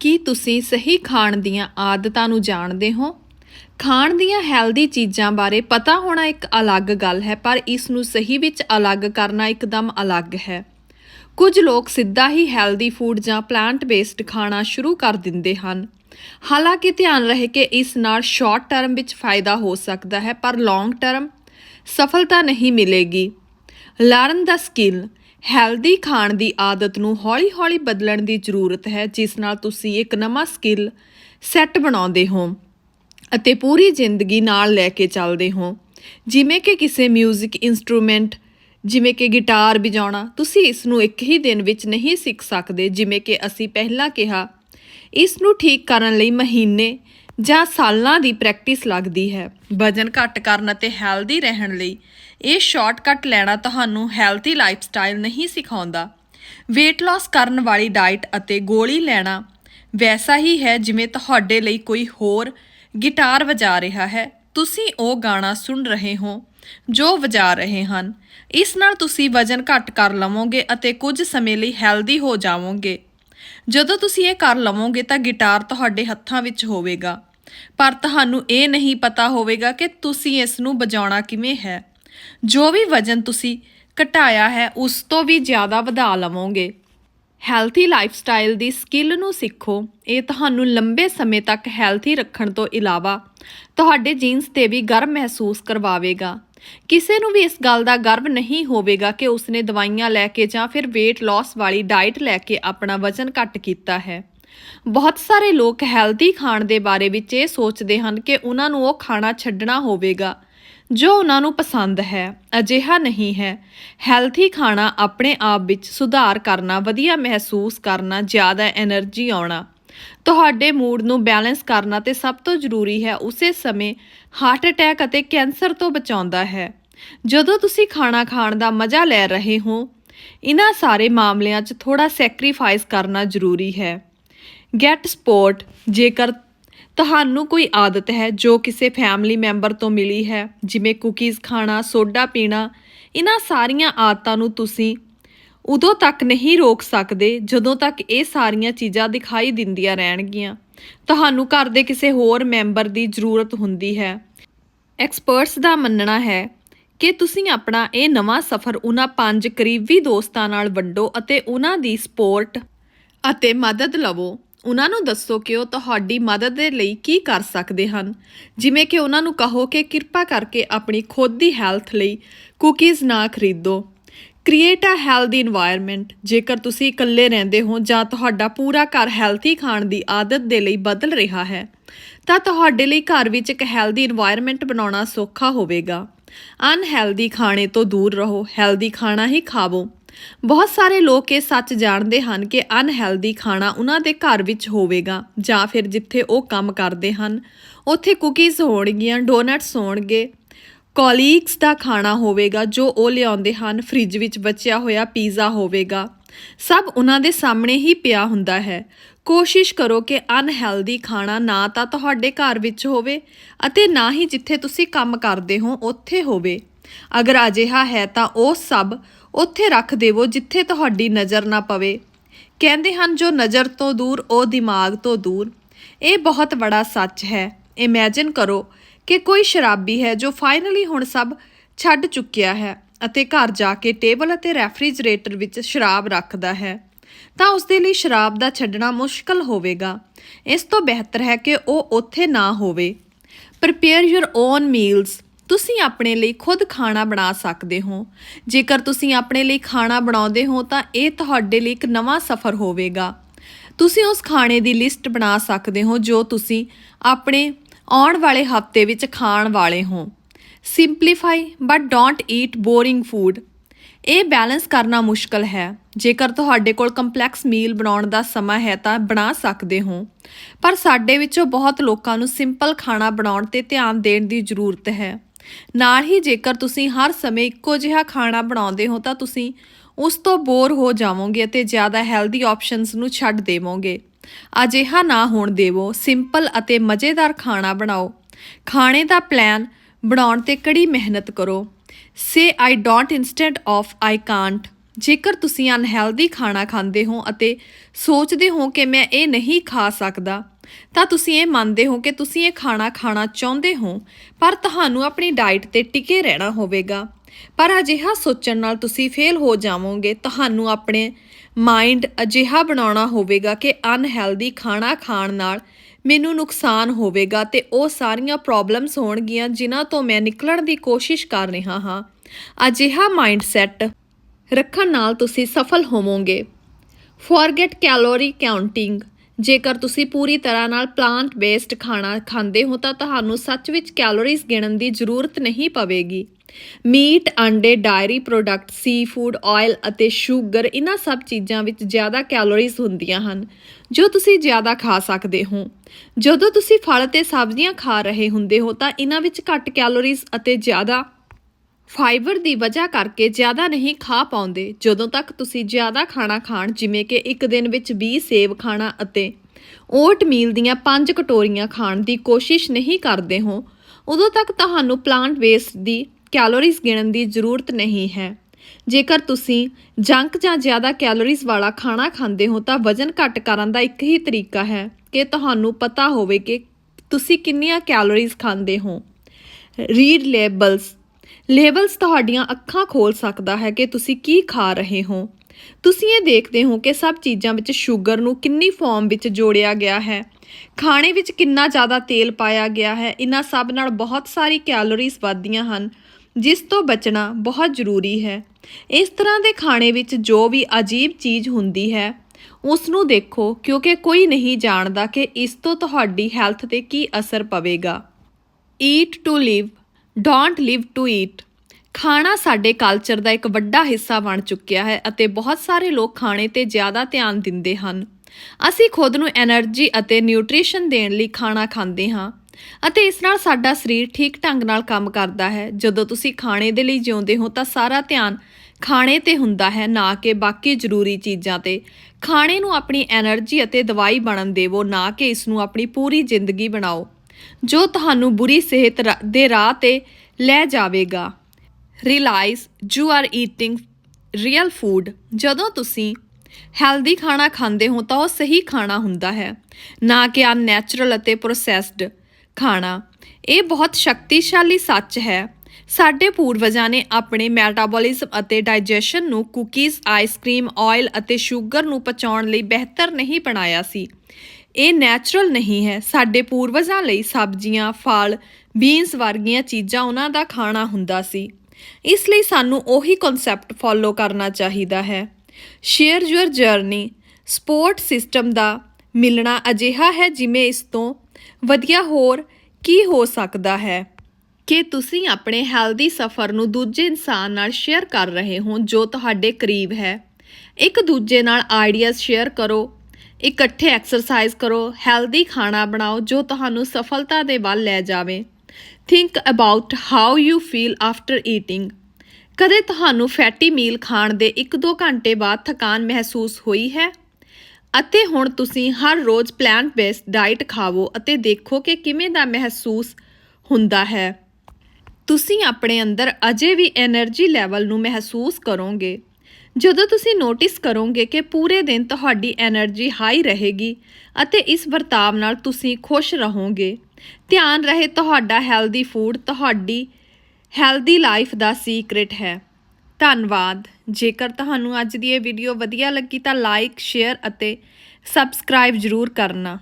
ਕੀ ਤੁਸੀਂ ਸਹੀ ਖਾਣ ਦੀਆਂ ਆਦਤਾਂ ਨੂੰ ਜਾਣਦੇ ਹੋ? ਖਾਣ ਦੀਆਂ ਹੈਲਦੀ ਚੀਜ਼ਾਂ ਬਾਰੇ ਪਤਾ ਹੋਣਾ ਇੱਕ ਅਲੱਗ ਗੱਲ ਹੈ, ਪਰ ਇਸ ਨੂੰ ਸਹੀ ਵਿੱਚ ਅਲੱਗ ਕਰਨਾ ਇੱਕਦਮ ਅਲੱਗ ਹੈ। ਕੁਝ ਲੋਕ ਸਿੱਧਾ ਹੀ ਹੈਲਦੀ ਫੂਡ ਜਾਂ ਪਲਾਂਟ ਬੇਸਡ ਖਾਣਾ ਸ਼ੁਰੂ ਕਰ ਦਿੰਦੇ ਹਨ। ਹਾਲਾਂਕਿ ਧਿਆਨ ਰਹੇ ਕਿ ਇਸ ਨਾਲ ਸ਼ਾਰਟ ਟਰਮ ਵਿੱਚ ਫਾਇਦਾ ਹੋ ਸਕਦਾ ਹੈ, ਪਰ ਲੌਂਗ ਟਰਮ ਸਫਲਤਾ ਨਹੀਂ ਮਿਲੇਗੀ। ਲਰਨ ਦਾ ਸਕਿੱਲ ਹੈਲਦੀ ਖਾਣ ਦੀ ਆਦਤ ਨੂੰ ਹੌਲੀ-ਹੌਲੀ ਬਦਲਣ ਦੀ ਜ਼ਰੂਰਤ ਹੈ, ਜਿਸ ਨਾਲ ਤੁਸੀਂ ਇੱਕ ਨਵਾਂ ਸਕਿੱਲ ਸੈੱਟ ਬਣਾਉਂਦੇ ਹੋ ਅਤੇ ਪੂਰੀ ਜ਼ਿੰਦਗੀ ਨਾਲ ਲੈ ਕੇ ਚੱਲਦੇ ਹੋ। ਜਿਵੇਂ ਕਿ ਕਿਸੇ 뮤직 ਇਨਸਟਰੂਮੈਂਟ ਜਿਵੇਂ ਕਿ ਗਿਟਾਰ ਵਜਾਉਣਾ, ਤੁਸੀਂ ਇਸ ਨੂੰ ਇੱਕ ਹੀ ਦਿਨ ਵਿੱਚ ਨਹੀਂ ਸਿੱਖ ਸਕਦੇ, ਜਿਵੇਂ ਕਿ ਅਸੀਂ ਪਹਿਲਾਂ ਕਿਹਾ। ਇਸ ਨੂੰ ਠੀਕ ਕਰਨ ਲਈ ਮਹੀਨੇ ਜਾਂ ਸਾਲਾਂ ਦੀ ਪ੍ਰੈਕਟਿਸ ਲੱਗਦੀ ਹੈ। ਵਜਨ ਘੱਟ ਕਰਨ ਅਤੇ ਹੈਲਦੀ ਰਹਿਣ ਲਈ ਇਹ ਸ਼ਾਰਟਕਟ ਲੈਣਾ ਤੁਹਾਨੂੰ ਹੈਲਥੀ ਲਾਈਫਸਟਾਈਲ ਨਹੀਂ ਸਿਖਾਉਂਦਾ। weight loss ਕਰਨ ਵਾਲੀ ਡਾਈਟ ਅਤੇ ਗੋਲੀ ਲੈਣਾ ਵੈਸਾ ਹੀ ਹੈ ਜਿਵੇਂ ਤੁਹਾਡੇ ਲਈ ਕੋਈ ਹੋਰ ਗਿਟਾਰ ਵਜਾ ਰਿਹਾ ਹੈ। ਤੁਸੀਂ ਉਹ ਗਾਣਾ ਸੁਣ ਰਹੇ ਹੋ ਜੋ ਵਜਾ ਰਹੇ ਹਨ। ਇਸ ਨਾਲ ਤੁਸੀਂ ਵਜਨ ਘੱਟ ਕਰ ਲਵੋਗੇ ਅਤੇ ਕੁਝ ਸਮੇਂ ਲਈ ਹੈਲਦੀ ਹੋ ਜਾਵੋਗੇ। ਜਦੋਂ ਤੁਸੀਂ ਇਹ ਕਰ ਲਵੋਗੇ ਤਾਂ ਗਿਟਾਰ ਤੁਹਾਡੇ ਹੱਥਾਂ ਵਿੱਚ ਹੋਵੇਗਾ। ਪਰ ਤੁਹਾਨੂੰ ਇਹ ਨਹੀਂ ਪਤਾ ਹੋਵੇਗਾ ਕਿ ਤੁਸੀਂ ਇਸ ਨੂੰ ਵਜਾਉਣਾ ਕਿਵੇਂ ਹੈ। ਜੋ ਵੀ ਵਜਨ ਤੁਸੀਂ ਘਟਾਇਆ ਹੈ, ਉਸ ਤੋਂ ਵੀ ਜ਼ਿਆਦਾ ਵਧਾ ਲਵੋਗੇ। ਹੈਲਥੀ ਲਾਈਫਸਟਾਈਲ ਦੀ ਸਕਿੱਲ ਨੂੰ ਸਿੱਖੋ। ਇਹ ਤੁਹਾਨੂੰ ਲੰਬੇ ਸਮੇਂ ਤੱਕ ਹੈਲਥੀ ਰੱਖਣ ਤੋਂ ਇਲਾਵਾ ਤੁਹਾਡੇ ਜੀਨਸ ਤੇ ਵੀ ਗਰਮ ਮਹਿਸੂਸ ਕਰਵਾਵੇਗਾ। ਕਿਸੇ ਨੂੰ ਵੀ ਇਸ ਗੱਲ ਦਾ ਗਰਵ ਨਹੀਂ ਹੋਵੇਗਾ ਕਿ ਉਸਨੇ ਦਵਾਈਆਂ ਲੈ ਕੇ ਜਾਂ ਫਿਰ weight loss ਵਾਲੀ ਡਾਈਟ ਲੈ ਕੇ ਆਪਣਾ ਵਜ਼ਨ ਘੱਟ ਕੀਤਾ ਹੈ। ਬਹੁਤ ਸਾਰੇ ਲੋਕ ਹੈਲਦੀ ਖਾਣ ਦੇ ਬਾਰੇ ਵਿੱਚ ਇਹ ਸੋਚਦੇ ਹਨ ਕਿ ਉਹਨਾਂ ਨੂੰ ਉਹ ਖਾਣਾ ਛੱਡਣਾ ਹੋਵੇਗਾ, ਜੋ ਉਹਨਾਂ ਨੂੰ ਪਸੰਦ ਹੈ। ਅਜਿਹਾ ਨਹੀਂ ਹੈ। ਹੈਲਥੀ ਖਾਣਾ ਆਪਣੇ ਆਪ ਵਿੱਚ ਸੁਧਾਰ ਕਰਨਾ, ਵਧੀਆ ਮਹਿਸੂਸ ਕਰਨਾ, ਜ਼ਿਆਦਾ એનર્ਜੀ ਆਉਣਾ ਤੁਹਾਡੇ ਮੂਡ ਨੂੰ ਬੈਲੈਂਸ ਕਰਨਾ ਤੇ ਸਭ ਤੋਂ ਜ਼ਰੂਰੀ ਹੈ ਉਸੇ ਸਮੇਂ ਹਾਰਟ ਅਟੈਕ ਅਤੇ ਕੈਂਸਰ ਤੋਂ ਬਚਾਉਂਦਾ ਹੈ। ਜਦੋਂ ਤੁਸੀਂ ਖਾਣਾ ਖਾਣ ਦਾ ਮਜ਼ਾ ਲੈ ਰਹੇ ਹੋ ਇਹਨਾਂ ਸਾਰੇ ਮਾਮਲਿਆਂ 'ਚ ਥੋੜਾ ਸੈਕਰੀਫਾਈਸ ਕਰਨਾ ਜ਼ਰੂਰੀ ਹੈ। ਗੈਟ ਸਪੋਰਟ ਜੇਕਰ ਤੁਹਾਨੂੰ ਕੋਈ ਆਦਤ ਹੈ ਜੋ ਕਿਸੇ ਫੈਮਿਲੀ ਮੈਂਬਰ ਤੋਂ ਮਿਲੀ ਹੈ, ਜਿਵੇਂ ਕੁਕੀਜ਼ ਖਾਣਾ, ਸੋਡਾ ਪੀਣਾ ਇਹਨਾਂ ਸਾਰੀਆਂ ਆਦਤਾਂ ਨੂੰ ਤੁਸੀਂ ਉਦੋਂ ਤੱਕ ਨਹੀਂ ਰੋਕ ਸਕਦੇ ਜਦੋਂ ਤੱਕ ਇਹ ਸਾਰੀਆਂ ਚੀਜ਼ਾਂ ਦਿਖਾਈ ਦਿੰਦੀਆਂ ਰਹਿਣਗੀਆਂ। ਤੁਹਾਨੂੰ ਘਰ ਦੇ ਕਿਸੇ ਹੋਰ ਮੈਂਬਰ ਦੀ ਜ਼ਰੂਰਤ ਹੁੰਦੀ ਹੈ। ਐਕਸਪਰਟਸ ਦਾ ਮੰਨਣਾ ਹੈ ਕਿ ਤੁਸੀਂ ਆਪਣਾ ਇਹ ਨਵਾਂ ਸਫ਼ਰ ਉਹਨਾਂ ਪੰਜ ਕਰੀਬੀ ਦੋਸਤਾਂ ਨਾਲ ਵੰਡੋ ਅਤੇ ਉਹਨਾਂ ਦੀ ਸਪੋਰਟ ਅਤੇ ਮਦਦ ਲਵੋ। ਉਹਨਾਂ ਨੂੰ ਦੱਸੋ ਕਿ ਉਹ ਤੁਹਾਡੀ ਮਦਦ ਦੇ ਲਈ ਕੀ ਕਰ ਸਕਦੇ ਹਨ। ਜਿਵੇਂ ਕਿ ਉਹਨਾਂ ਨੂੰ ਕਹੋ ਕਿ ਕਿਰਪਾ ਕਰਕੇ ਆਪਣੀ ਖੁਦ ਦੀ ਹੈਲਥ ਲਈ ਕੁਕੀਜ਼ ਨਾ ਖਰੀਦੋ। ਕ੍ਰੀਏਟ ਆ ਹੈਲਦੀ এনवायरमेंट ਜੇਕਰ ਤੁਸੀਂ ਇਕੱਲੇ ਰਹਿੰਦੇ ਹੋ ਜਾਂ ਤੁਹਾਡਾ ਪੂਰਾ ਘਰ ਹੈਲਦੀ ਖਾਣ ਦੀ ਆਦਤ ਦੇ ਲਈ ਬਦਲ ਰਿਹਾ ਹੈ, ਤਾਂ ਤੁਹਾਡੇ ਲਈ ਘਰ ਵਿੱਚ ਇੱਕ ਹੈਲਦੀ এনवायरमेंट ਬਣਾਉਣਾ ਸੌਖਾ ਹੋਵੇਗਾ। ਅਨਹੈਲਦੀ ਖਾਣੇ ਤੋਂ ਦੂਰ ਰਹੋ ਹੈਲਦੀ ਖਾਣਾ ਹੀ ਖਾਵੋ। ਬਹੁਤ ਸਾਰੇ ਲੋਕ ਇਹ ਸੱਚ ਜਾਣਦੇ ਹਨ ਕਿ ਅਨਹੈਲਦੀ ਖਾਣਾ ਉਹਨਾਂ ਦੇ ਘਰ ਵਿੱਚ ਹੋਵੇਗਾ, ਜਾਂ ਫਿਰ ਜਿੱਥੇ ਉਹ ਕੰਮ ਕਰਦੇ ਹਨ। ਉੱਥੇ ਕੁਕੀਜ਼ ਹੋਣਗੀਆਂ ਡੋਨਟਸ ਹੋਣਗੇ ਕੋਲੀਗਸ ਦਾ ਖਾਣਾ ਹੋਵੇਗਾ, ਜੋ ਉਹ ਲਿਆਉਂਦੇ ਹਨ ਫ੍ਰਿਜ ਵਿੱਚ ਬਚਿਆ ਹੋਇਆ ਪੀਜ਼ਾ ਹੋਵੇਗਾ। ਸਭ ਉਹਨਾਂ ਦੇ ਸਾਹਮਣੇ ਹੀ ਪਿਆ ਹੁੰਦਾ ਹੈ। ਕੋਸ਼ਿਸ਼ ਕਰੋ ਕਿ ਅਨਹੈਲਦੀ ਖਾਣਾ ਨਾ ਤਾਂ ਤੁਹਾਡੇ ਘਰ ਵਿੱਚ ਹੋਵੇ ਅਤੇ ਨਾ ਹੀ ਜਿੱਥੇ ਤੁਸੀਂ ਕੰਮ ਕਰਦੇ ਹੋ, ਉੱਥੇ ਹੋਵੇ। ਅਗਰ ਅਜਿਹਾ ਹੈ ਤਾਂ ਉਹ ਸਭ ਉੱਥੇ ਰੱਖ ਦੇਵੋ ਜਿੱਥੇ ਤੁਹਾਡੀ ਨਜ਼ਰ ਨਾ ਪਵੇ। ਕਹਿੰਦੇ ਹਨ, ਜੋ ਨਜ਼ਰ ਤੋਂ ਦੂਰ, ਉਹ ਦਿਮਾਗ ਤੋਂ ਦੂਰ। ਇਹ ਬਹੁਤ ਬੜਾ ਸੱਚ ਹੈ। ਇਮੇਜਿਨ ਕਰੋ ਕਿ ਕੋਈ ਸ਼ਰਾਬੀ ਹੈ ਜੋ ਫਾਈਨਲੀ ਹੁਣ ਸਭ ਛੱਡ ਚੁੱਕਿਆ ਹੈ ਅਤੇ ਘਰ ਜਾ ਕੇ ਟੇਬਲ ਅਤੇ ਰੈਫਰੀਜਰੇਟਰ ਵਿੱਚ ਸ਼ਰਾਬ ਰੱਖਦਾ ਹੈ। ਤਾਂ ਉਸ ਦੇ ਲਈ ਸ਼ਰਾਬ ਦਾ ਛੱਡਣਾ ਮੁਸ਼ਕਲ ਹੋਵੇਗਾ। ਇਸ ਤੋਂ ਬਿਹਤਰ ਹੈ ਕਿ ਉਹ ਉੱਥੇ ਨਾ ਹੋਵੇ। ਪ੍ਰਿਪੇਅਰ ਯੂਰ ਓਨ ਮੀਲਸ ਤੁਸੀਂ ਆਪਣੇ ਲਈ ਖੁਦ ਖਾਣਾ ਬਣਾ ਸਕਦੇ ਹੋ। ਜੇਕਰ ਤੁਸੀਂ ਆਪਣੇ ਲਈ ਖਾਣਾ ਬਣਾਉਂਦੇ ਹੋ ਤਾਂ ਇਹ ਤੁਹਾਡੇ ਲਈ ਇੱਕ ਨਵਾਂ ਸਫ਼ਰ ਹੋਵੇਗਾ। ਤੁਸੀਂ ਉਸ ਖਾਣੇ ਦੀ ਲਿਸਟ ਬਣਾ ਸਕਦੇ ਹੋ ਜੋ ਤੁਸੀਂ ਆਪਣੇ ਆਉਣ ਵਾਲੇ ਹਫ਼ਤੇ ਵਿੱਚ ਖਾਣ ਵਾਲੇ ਹੋ। Simplify but don't eat boring food ਇਹ ਬੈਲੈਂਸ ਕਰਨਾ ਮੁਸ਼ਕਲ ਹੈ। ਜੇਕਰ ਤੁਹਾਡੇ ਕੋਲ ਕੰਪਲੈਕਸ ਮੀਲ ਬਣਾਉਣ ਦਾ ਸਮਾਂ ਹੈ ਤਾਂ ਬਣਾ ਸਕਦੇ ਹੋ। ਪਰ ਸਾਡੇ ਵਿੱਚੋਂ ਬਹੁਤ ਲੋਕਾਂ ਨੂੰ ਸਿੰਪਲ ਖਾਣਾ ਬਣਾਉਣ ਤੇ ਧਿਆਨ ਦੇਣ ਦੀ ਜ਼ਰੂਰਤ ਹੈ। ਨਾਲ ਹੀ ਜੇਕਰ ਤੁਸੀਂ ਹਰ ਸਮੇਂ ਇੱਕੋ ਜਿਹਾ ਖਾਣਾ ਬਣਾਉਂਦੇ ਹੋ ਤਾਂ ਤੁਸੀਂ ਉਸ ਤੋਂ ਬੋਰ ਹੋ ਜਾਵੋਗੇ ਅਤੇ ਜ਼ਿਆਦਾ ਹੈਲਦੀ ਆਪਸ਼ਨਸ ਨੂੰ ਛੱਡ ਦੇਵੋਗੇ। ਅਜਿਹਾ ਨਾ ਹੋਣ ਦੇਵੋ, ਸਿੰਪਲ ਅਤੇ ਮਜ਼ੇਦਾਰ ਖਾਣਾ ਬਣਾਓ। ਖਾਣੇ ਦਾ ਪਲਾਨ ਬਣਾਉਣ ਤੇ ਕੜੀ ਮਿਹਨਤ ਕਰੋ। Say I don't instead of, I can't. ਜੇਕਰ ਤੁਸੀਂ ਅਨਹੈਲਦੀ ਖਾਣਾ ਖਾਂਦੇ ਹੋ ਅਤੇ ਸੋਚਦੇ ਹੋ ਕਿ ਮੈਂ ਇਹ ਨਹੀਂ ਖਾ ਸਕਦਾ, ਤਾਂ ਤੁਸੀਂ ਇਹ ਮੰਨਦੇ ਹੋ ਕਿ ਤੁਸੀਂ ਇਹ ਖਾਣਾ ਖਾਣਾ ਚਾਹੁੰਦੇ ਹੋ, ਪਰ ਤੁਹਾਨੂੰ ਆਪਣੀ ਡਾਈਟ ਤੇ ਟਿਕੇ ਰਹਿਣਾ ਹੋਵੇਗਾ। ਪਰ ਅਜਿਹਾ ਸੋਚਣ ਨਾਲ ਤੁਸੀਂ ਫੇਲ ਹੋ ਜਾਵੋਗੇ, ਤੁਹਾਨੂੰ ਆਪਣੇ ਮਾਈਂਡ ਅਜਿਹਾ ਬਣਾਉਣਾ ਹੋਵੇਗਾ ਕਿ ਅਨਹੈਲਦੀ ਖਾਣਾ ਖਾਣ ਨਾਲ ਮੈਨੂੰ ਨੁਕਸਾਨ ਹੋਵੇਗਾ ਤੇ ਉਹ ਸਾਰੀਆਂ ਪ੍ਰੋਬਲਮਸ ਹੋਣਗੀਆਂ ਜਿਨ੍ਹਾਂ ਤੋਂ ਮੈਂ ਨਿਕਲਣ ਦੀ ਕੋਸ਼ਿਸ਼ ਕਰ ਰਿਹਾ ਹਾਂ। ਅਜਿਹਾ ਮਾਈਂਡਸੈਟ ਰੱਖਣ ਨਾਲ ਤੁਸੀਂ ਸਫਲ ਹੋਵੋਗੇ। Forget calorie counting. ਜੇਕਰ ਤੁਸੀਂ ਪੂਰੀ ਤਰ੍ਹਾਂ ਨਾਲ ਪਲਾਂਟ ਬੇਸਡ ਖਾਣਾ ਖਾਂਦੇ ਹੋ ਤਾਂ ਤੁਹਾਨੂੰ ਸੱਚ ਵਿੱਚ ਕੈਲੋਰੀਜ਼ ਗਿਣਨ ਦੀ ਜ਼ਰੂਰਤ ਨਹੀਂ ਪਵੇਗੀ। ਮੀਟ, ਅੰਡੇ, dairy product sea food oil ਅਤੇ ਸ਼ੂਗਰ ਇਹਨਾਂ ਸਭ ਚੀਜ਼ਾਂ ਵਿੱਚ ਜ਼ਿਆਦਾ ਕੈਲੋਰੀਜ਼ ਹੁੰਦੀਆਂ ਹਨ, ਜੋ ਤੁਸੀਂ ਜ਼ਿਆਦਾ ਖਾ ਸਕਦੇ ਹੋ। ਜਦੋਂ ਤੁਸੀਂ ਫਲ ਤੇ ਸਬਜ਼ੀਆਂ ਖਾ ਰਹੇ ਹੁੰਦੇ ਹੋ, ਤਾਂ ਇਹਨਾਂ ਵਿੱਚ ਘੱਟ ਕੈਲੋਰੀਜ਼ ਅਤੇ ਜ਼ਿਆਦਾ ਫਾਈਬਰ ਦੀ ਵਜ੍ਹਾ ਕਰਕੇ ਜ਼ਿਆਦਾ ਨਹੀਂ ਖਾ ਪਾਉਂਦੇ। ਜਦੋਂ ਤੱਕ ਤੁਸੀਂ ਜ਼ਿਆਦਾ ਖਾਣਾ ਖਾਣ, ਜਿਵੇਂ ਕਿ ਇੱਕ ਦਿਨ ਵਿੱਚ 20 ਸੇਬ ਖਾਣਾ ਅਤੇ ਓਟ ਮੀਲ ਦੀਆਂ 5 ਕਟੋਰੀਆਂ ਖਾਣ ਦੀ ਕੋਸ਼ਿਸ਼ ਨਹੀਂ ਕਰਦੇ ਹੋ, ਉਦੋਂ ਤੱਕ ਤੁਹਾਨੂੰ ਪਲਾਂਟ ਬੇਸਡ ਦੀ ਕੈਲੋਰੀਜ਼ ਗਿਣਨ ਦੀ ਜ਼ਰੂਰਤ ਨਹੀਂ ਹੈ। ਜੇਕਰ ਤੁਸੀਂ ਜੰਕ ਜਾਂ ਜ਼ਿਆਦਾ ਕੈਲੋਰੀਜ਼ ਵਾਲਾ ਖਾਣਾ ਖਾਂਦੇ ਹੋ, ਤਾਂ ਵਜ਼ਨ ਘੱਟ ਕਰਨ ਦਾ ਇੱਕ ਹੀ ਤਰੀਕਾ ਹੈ ਕਿ ਤੁਹਾਨੂੰ ਪਤਾ ਹੋਵੇ ਕਿ ਤੁਸੀਂ ਕਿੰਨੀਆਂ ਕੈਲੋਰੀਜ਼ ਖਾਂਦੇ ਹੋ। Read labels. ਲੇਬਲਸ ਤੁਹਾਡੀਆਂ ਅੱਖਾਂ ਖੋਲ ਸਕਦਾ ਹੈ ਕਿ ਤੁਸੀਂ ਕੀ ਖਾ ਰਹੇ ਹੋ। ਤੁਸੀਂ ਇਹ ਦੇਖਦੇ ਹੋ ਕਿ ਸਭ ਚੀਜ਼ਾਂ ਵਿੱਚ ਸ਼ੂਗਰ ਨੂੰ ਕਿੰਨੀ ਫਾਰਮ ਵਿੱਚ ਜੋੜਿਆ ਗਿਆ ਹੈ। ਖਾਣੇ ਵਿੱਚ ਕਿੰਨਾ ਜ਼ਿਆਦਾ ਤੇਲ ਪਾਇਆ ਗਿਆ ਹੈ। ਇਹਨਾਂ ਸਭ ਨਾਲ ਬਹੁਤ ਸਾਰੀ ਕੈਲੋਰੀਜ਼ ਵੱਧਦੀਆਂ ਹਨ। ਜਿਸ ਤੋਂ ਬਚਣਾ ਬਹੁਤ ਜ਼ਰੂਰੀ ਹੈ। ਇਸ ਤਰ੍ਹਾਂ ਦੇ ਖਾਣੇ ਵਿੱਚ ਜੋ ਵੀ ਅਜੀਬ ਚੀਜ਼ ਹੁੰਦੀ ਹੈ ਉਸ ਨੂੰ ਦੇਖੋ, ਕਿਉਂਕਿ ਕੋਈ ਨਹੀਂ ਜਾਣਦਾ ਕਿ ਇਸ ਤੋਂ ਤੁਹਾਡੀ ਹੈਲਥ ਤੇ ਕੀ ਅਸਰ ਪਵੇਗਾ। Eat to live don't live to eat ਖਾਣਾ ਸਾਡੇ ਕਲਚਰ ਦਾ ਇੱਕ ਵੱਡਾ ਹਿੱਸਾ ਬਣ ਚੁੱਕਿਆ ਹੈ ਅਤੇ ਬਹੁਤ ਸਾਰੇ ਲੋਕ ਖਾਣੇ ਤੇ ਜ਼ਿਆਦਾ ਧਿਆਨ ਦਿੰਦੇ ਹਨ। ਅਸੀਂ ਖੁਦ ਨੂੰ એનર્ਜੀ ਅਤੇ ਨਿਊਟ੍ਰੀਸ਼ਨ ਦੇਣ ਲਈ ਖਾਣਾ ਖਾਂਦੇ ਹਾਂ। ਅਤੇ ਇਸ ਨਾਲ ਸਾਡਾ ਸਰੀਰ ਠੀਕ ਢੰਗ ਨਾਲ ਕੰਮ ਕਰਦਾ ਹੈ। ਜਦੋਂ ਤੁਸੀਂ ਖਾਣੇ ਦੇ ਲਈ ਜਿਉਂਦੇ ਹੋ ਤਾਂ ਸਾਰਾ ਧਿਆਨ ਖਾਣੇ ਤੇ ਹੁੰਦਾ ਹੈ, ਨਾ ਕਿ ਬਾਕੀ ਜ਼ਰੂਰੀ ਚੀਜ਼ਾਂ ਤੇ। ਖਾਣੇ ਨੂੰ ਆਪਣੀ એનર્ਜੀ ਅਤੇ ਦਵਾਈ ਬਣਨ ਦੇਵੋ, ਨਾ ਕਿ ਇਸ ਨੂੰ ਆਪਣੀ ਪੂਰੀ ਜ਼ਿੰਦਗੀ ਬਣਾਓ। ਜੋ ਤੁਹਾਨੂੰ ਬੁਰੀ ਸਿਹਤ ਦੇ ਰਾਹ ਤੇ ਲੈ ਜਾਵੇਗਾ। Realize you are eating real food ਜਦੋਂ ਤੁਸੀਂ ਹੈਲਦੀ ਖਾਣਾ ਖਾਂਦੇ ਹੋ ਤਾਂ ਉਹ ਸਹੀ ਖਾਣਾ ਹੁੰਦਾ ਹੈ। ਨਾ ਕਿ ਅਨਨੈਚੁਰਲ ਅਤੇ ਪ੍ਰੋਸੈਸਡ ਖਾਣਾ। ਇਹ ਬਹੁਤ ਸ਼ਕਤੀਸ਼ਾਲੀ ਸੱਚ ਹੈ। ਸਾਡੇ ਪੂਰਵਜਾਂ ਨੇ ਆਪਣੇ ਮੈਟਾਬੋਲਿਜ਼ਮ ਅਤੇ ਡਾਈਜੈਸ਼ਨ ਨੂੰ ਕੁਕੀਜ਼ ਆਈਸਕ੍ਰੀਮ ਆਇਲ ਅਤੇ ਸ਼ੂਗਰ ਨੂੰ ਪਚਾਉਣ ਲਈ ਬਿਹਤਰ ਨਹੀਂ ਬਣਾਇਆ ਸੀ। ਇਹ ਨੈਚੁਰਲ ਨਹੀਂ ਹੈ। ਸਾਡੇ ਪੂਰਵਜਾਂ ਲਈ ਸਬਜ਼ੀਆਂ, ਫਲ ਬੀਨਸ ਵਰਗੀਆਂ ਚੀਜ਼ਾਂ ਉਹਨਾਂ ਦਾ ਖਾਣਾ ਹੁੰਦਾ ਸੀ। ਇਸ ਲਈ ਸਾਨੂੰ ਉਹੀ ਕਨਸੈਪਟ ਫੋਲੋ ਕਰਨਾ ਚਾਹੀਦਾ ਹੈ। Share your journey. Support system ਦਾ ਮਿਲਣਾ ਅਜਿਹਾ ਹੈ ਜਿਵੇਂ ਇਸ ਤੋਂ ਵਧੀਆ ਹੋਰ ਕੀ ਹੋ ਸਕਦਾ ਹੈ? ਕਿ ਤੁਸੀਂ ਆਪਣੇ ਹੈਲਦੀ ਸਫ਼ਰ ਨੂੰ ਦੂਜੇ ਇਨਸਾਨ ਨਾਲ ਸ਼ੇਅਰ ਕਰ ਰਹੇ ਹੋ ਜੋ ਤੁਹਾਡੇ ਕਰੀਬ ਹੈ। ਇੱਕ ਦੂਜੇ ਨਾਲ ਆਈਡੀਆਜ਼ ਸ਼ੇਅਰ ਕਰੋ। ਇਕੱਠੇ ਐਕਸਰਸਾਈਜ਼ ਕਰੋ। ਹੈਲਦੀ ਖਾਣਾ ਬਣਾਓ ਜੋ ਤੁਹਾਨੂੰ ਸਫਲਤਾ ਦੇ ਵੱਲ ਲੈ ਜਾਵੇ। Think about how you feel after eating ਕਦੇ ਤੁਹਾਨੂੰ ਫੈਟੀ ਮੀਲ ਖਾਣ ਦੇ 1-2 ਘੰਟੇ ਬਾਅਦ ਥਕਾਨ ਮਹਿਸੂਸ ਹੋਈ ਹੈ? ਅਤੇ ਹੁਣ ਤੁਸੀਂ ਹਰ ਰੋਜ਼ ਪਲਾਂਟ ਬੇਸਡ ਡਾਈਟ ਖਾਵੋ ਅਤੇ ਦੇਖੋ ਕਿ ਕਿਵੇਂ ਦਾ ਮਹਿਸੂਸ ਹੁੰਦਾ ਹੈ। ਤੁਸੀਂ ਆਪਣੇ ਅੰਦਰ ਅਜੇ ਵੀ એનર્ਜੀ ਲੈਵਲ ਨੂੰ ਮਹਿਸੂਸ ਕਰੋਗੇ। ਜਦੋਂ ਤੁਸੀਂ ਨੋਟਿਸ ਕਰੋਗੇ ਕਿ ਪੂਰੇ ਦਿਨ ਤੁਹਾਡੀ એનર્ਜੀ ਹਾਈ ਰਹੇਗੀ ਅਤੇ ਇਸ ਵਰਤਾਵ ਨਾਲ ਤੁਸੀਂ ਖੁਸ਼ ਰਹੋਗੇ। ਧਿਆਨ ਰਹੇ ਤੁਹਾਡਾ ਹੈਲਦੀ ਫੂਡ ਤੁਹਾਡੀ ਹੈਲਦੀ ਲਾਈਫ ਦਾ ਸੀਕ੍ਰੇਟ ਹੈ। ਧੰਨਵਾਦ। ਜੇਕਰ ਤੁਹਾਨੂੰ ਅੱਜ ਦੀ ਇਹ ਵੀਡੀਓ ਵਧੀਆ ਲੱਗੀ ਤਾਂ ਲਾਈਕ ਸ਼ੇਅਰ ਅਤੇ ਸਬਸਕ੍ਰਾਈਬ ਜ਼ਰੂਰ ਕਰਨਾ।